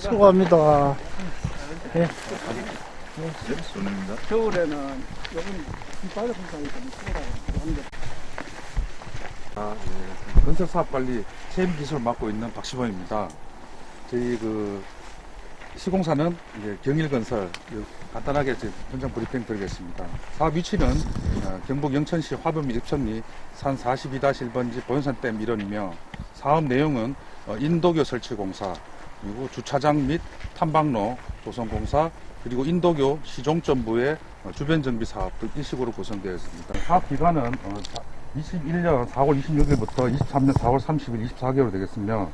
수고합니다. 네, 손입니다. 겨울에는 요건 이빨 공사니까 하는데 아, 예. 건설사업 관리 체험 기술을 맡고 있는 박시범입니다. 저희 그 시공사는 이제 경일건설 요 간단하게 이제 현장 브리핑 드리겠습니다. 사업 위치는 어, 경북 영천시 화분 밀입천리 산 42-1번지 보현산댐 일원이며 사업 내용은 어, 인도교 설치 공사 그리고 주차장 및 탐방로 조성공사 그리고 인도교 시종점부의 어, 주변 정비 사업 등 일식으로 구성되어 있습니다. 사업 기간은 어, 21년 4월 26일부터 23년 4월 30일 24개월 되겠으며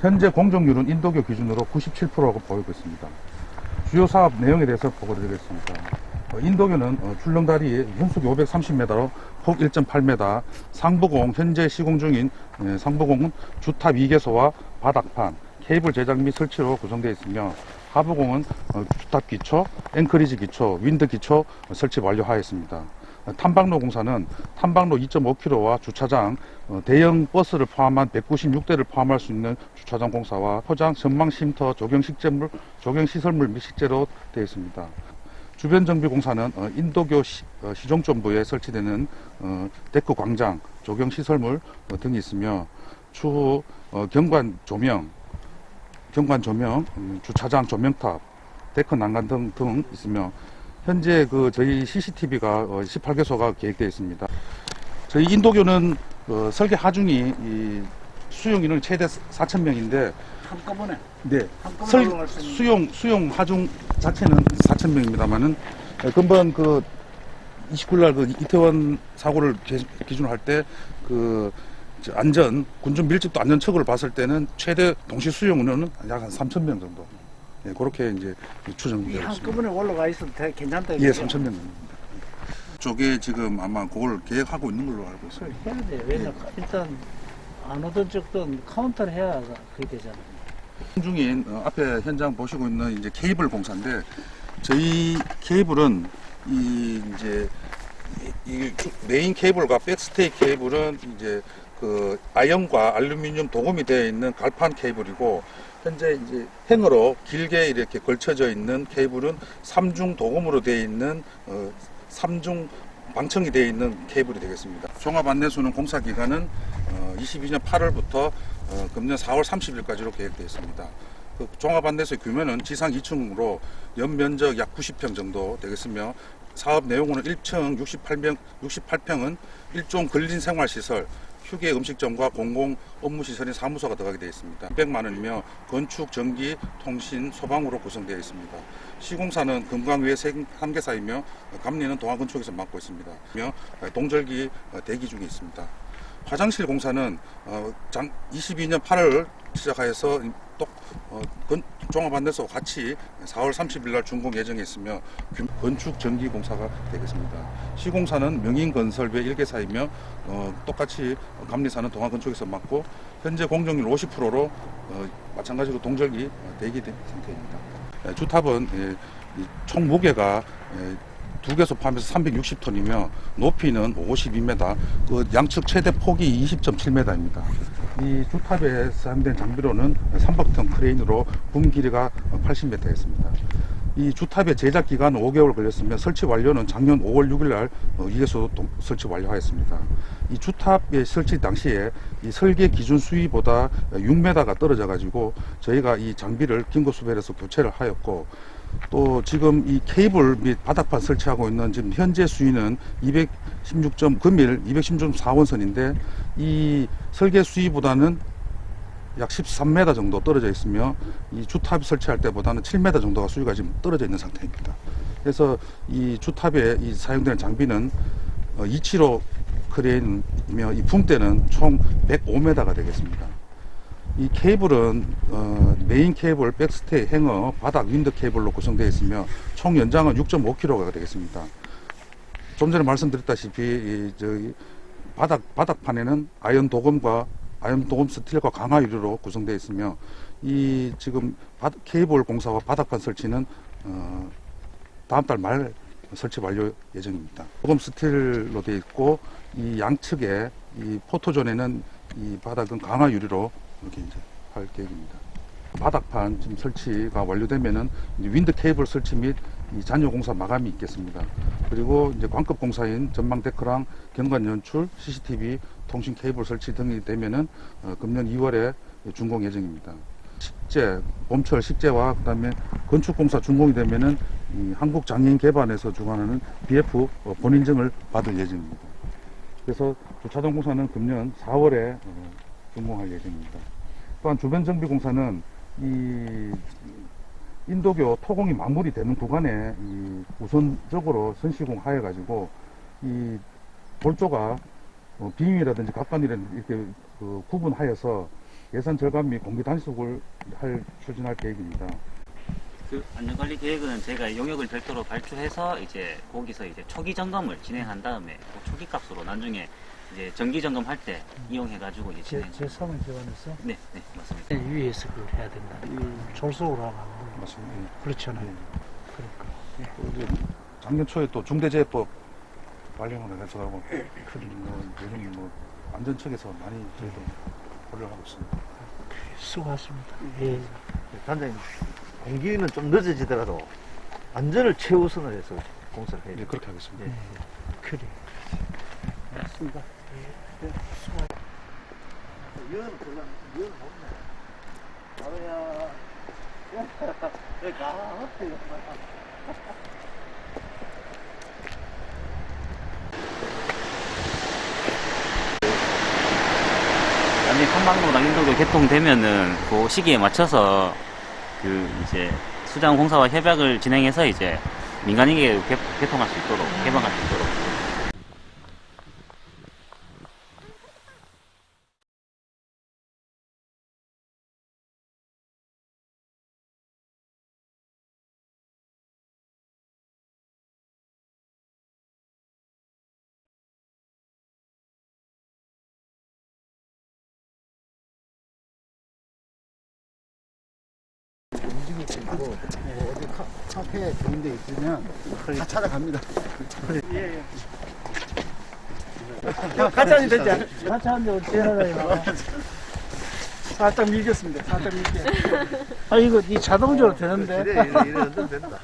현재 공정률은 인도교 기준으로 97%라고 보이고 있습니다. 주요 사업 내용에 대해서 보고드리겠습니다. 어, 인도교는 어, 출렁다리 현숙이 530m로 폭 1.8m, 상부공 현재 시공 중인 예, 상부공은 주탑 2개소와 바닥판, 케이블 제작 및 설치로 구성되어 있으며 하부공은 어, 주탑 기초, 앵커리지 기초, 윈드 기초 어, 설치 완료하였습니다. 어, 탐방로 공사는 탐방로 2.5km와 주차장, 어, 대형 버스를 포함한 196대를 포함할 수 있는 주차장 공사와 포장, 전망 쉼터, 조경 식재물, 조경 시설물 및 식재로 되어 있습니다. 주변 정비 공사는 어, 인도교 시, 어, 시종점부에 설치되는 어, 데크 광장, 조경 시설물 어, 등이 있으며 추후 어, 경관 조명, 경관 조명, 음, 주차장 조명탑, 데크 난간 등, 등 있으며 현재 그 저희 CCTV가 18개소가 계획되어 있습니다. 저희 인도교는 어, 설계 하중이 이 수용 인원 최대 4천 명인데 한꺼번에 네. 한꺼번에 설, 수 수용, 수용 하중 자체는 4,000명입니다만은, 금번 그, 29일 그 이태원 사고를 기- 기준으로 할 때, 그, 저 안전, 군중 밀집도 안전 척을 봤을 때는 최대 동시 수용은 약 한 3,000명 정도. 예, 그렇게 이제 이 추정되고 있습니다. 한꺼번에 올라가 있어도 되, 괜찮다. 예, 이거죠? 3,000명. 쪽에 지금 아마 그걸 계획하고 있는 걸로 알고 있습니다. 그걸 해야 돼. 왜냐 일단 안 오든 적든 카운터를 해야 그게 되잖아. 중인 어, 앞에 현장 보시고 있는 이제 케이블 공사인데 저희 케이블은 이 이제 이, 이 주- 메인 케이블과 백스테이 케이블은 이제 그 아연과 알루미늄 도금이 되어 있는 갈판 케이블이고 현재 이제 행으로 길게 이렇게 걸쳐져 있는 케이블은 삼중 도금으로 되어 있는 어, 삼중 방청이 되어 있는 케이블이 되겠습니다. 종합 안내소는 공사 기간은 어, 22년 8월부터 어, 금년 4월 30일까지로 계획되어 있습니다. 그 종합 안내소의 규모는 지상 2층으로 연면적 약 90평 정도 되겠으며 사업 내용으로 1층 68평, 68평은 일종 근린 생활시설, 휴게 음식점과 공공 업무시설인 사무소가 들어가게 되어 있습니다. 200만 원이며 건축, 전기, 통신, 소방으로 구성되어 있습니다. 시공사는 금강위에 한 개사이며 감리는 동아건축에서 맡고 있습니다. 며 동절기 대기 중에 있습니다. 화장실 공사는 어, 장, 22년 8월 시작하여서 또 어, 건, 종합안내소 같이 4월 30일 날 준공 예정에 있으며 규- 건축 전기 공사가 되겠습니다. 시공사는 명인건설배 1개사이며 어, 똑같이 감리사는 동아건축에서 맡고 현재 공정률 50%로 어, 마찬가지로 동절기 어, 대기된 상태입니다. 예, 주탑은 예, 이총 무게가 예, 두 개소 포함해서 360톤이며 높이는 52m, 그 양측 최대 폭이 20.7m입니다. 이 주탑에 사용된 장비로는 삼박턴 크레인으로 붐 길이가 80m였습니다. 이 주탑의 제작 기간은 5개월 걸렸으며 설치 완료는 작년 5월 6일 날 어, 이에서 동- 설치 완료하였습니다. 이 주탑의 설치 당시에 이 설계 기준 수위보다 6m가 떨어져 가지고 저희가 이 장비를 긴급 수배해서 교체를 하였고 또 지금 이 케이블 및 바닥판 설치하고 있는 지금 현재 수위는 216점 금일 216.4원선인데 이 설계 수위보다는 약 13m 정도 떨어져 있으며 이 주탑 설치할 때보다는 7m 정도가 수위가 지금 떨어져 있는 상태입니다. 그래서 이 주탑에 이 사용되는 장비는 어, 275 크레인이며 이 붕대는 총 105m가 되겠습니다. 이 케이블은 어, 메인 케이블, 백스테이, 행어, 바닥 윈드 케이블로 구성되어 있으며 총 연장은 6.5km가 되겠습니다. 좀 전에 말씀드렸다시피 이 저기 바닥 바닥판에는 아연 도금과 아연 도금 스틸과 강화 유리로 구성되어 있으며 이 지금 바, 케이블 공사와 바닥판 설치는 어, 다음 달 말 설치 완료 예정입니다. 도금 스틸로 되어 있고 이 양측에 이 포토존에는 이 바닥은 강화 유리로 이렇게 이제 할 계획입니다. 바닥판 지금 설치가 완료되면은 윈드 케이블 설치 및이 잔여 공사 마감이 있겠습니다. 그리고 이제 광급 공사인 전망 데크랑 경관 연출, CCTV, 통신 케이블 설치 등이 되면은 어, 금년 2월에 준공 예정입니다. 식재, 봄철 식재와 그다음에 건축 공사 준공이 되면은 이 한국 장애인 개발에서 주관하는 BF 어, 본인증을 받을 예정입니다. 그래서 주차장 공사는 금년 4월에 어, 준공할 예정입니다. 또한 주변 정비 공사는 이 인도교 토공이 마무리되는 구간에 이 우선적으로 선시공 하여 가지고 이 볼조가 어, 비임이라든지 각관이라든지 이렇게 그 구분하여서 예산 절감 및 공기 단속을 할 추진할 계획입니다. 그 안전관리 계획은 저희가 용역을 별도로 발주해서 이제 거기서 이제 초기 점검을 진행한 다음에 그 초기 값으로 나중에 이제 정기 점검할 때 이용해가지고 이제 제, 진행. 제 3을 기반해서 네, 네, 맞습니다. 위에서 그걸 해야 된다. 이 졸속으로 하면 안 되는 맞습니다. 그렇잖아요. 예. 그러니까. 또 이제 작년 초에 또 중대재해법 발령을 해서 하고 그러니까. 뭐 요즘 뭐 안전청에서 많이 저희도 고려를 하고 있습니다. 수고하십니다. 예. 단장님, 공기는 좀 늦어지더라도 안전을 최우선을 해서 공사를 해야 예, 돼요. 그렇게 하겠습니다. 그래. 맞습니다. 예. 예. 이거는 별로, 이거는 없네. 아우야. 여기 가. 나중에 한방로랑 인도교 개통되면은 그 시기에 맞춰서 그 이제 수장 공사와 협약을 진행해서 이제 민간인에게 개, 개통할 수 있도록 개방할 수 있도록 있고 뭐 어디 카, 카페 좋은 데 있으면 다 찾아갑니다. 같이 앉으면 되지? 같이 하는데 어떻게 하나요? 살짝 밀겠습니다. 살짝 밀게. 아, 이거 이 자동적으로 되는데? 이래, 이래, 이래, 된다.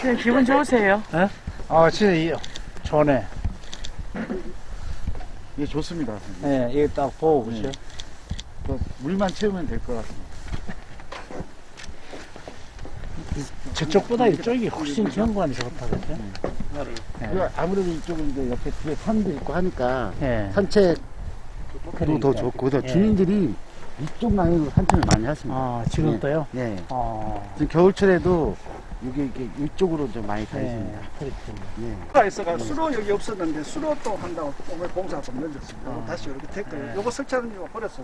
그냥 기분 좋으세요? 아, 진짜 이, 좋네. 예, 좋습니다. 예, 이거 딱 보고 보세요. 또 물만 채우면 될 것 같습니다. 저쪽보다 이쪽이 훨씬 경관이 좋다, 그죠? 그리고 아무래도 이쪽은 이제 옆에 뒤에 산도 있고 하니까 예. 산책도 그러니까. 더 좋고, 그래서 예. 주민들이 이쪽 라인으로 산책을 많이 하십니다. 아, 지금도요? 예. 어, 지금 겨울철에도 여기 이렇게 이쪽으로 좀 많이 예, 다니십니다. 그렇군요. 예. 가 있어가 수로 여기 없었는데 수로 또 한다고 오늘 공사 좀 늦었습니다. 아. 다시 이렇게 댓글 네. 요거 설치하는 이유가 버렸어.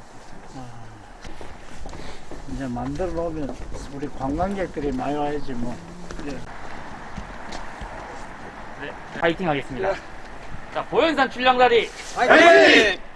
이제 만들어 놓으면 우리 관광객들이 많이 와야지 뭐. 파이팅 하겠습니다. 자, 보현산 출렁다리 화이팅!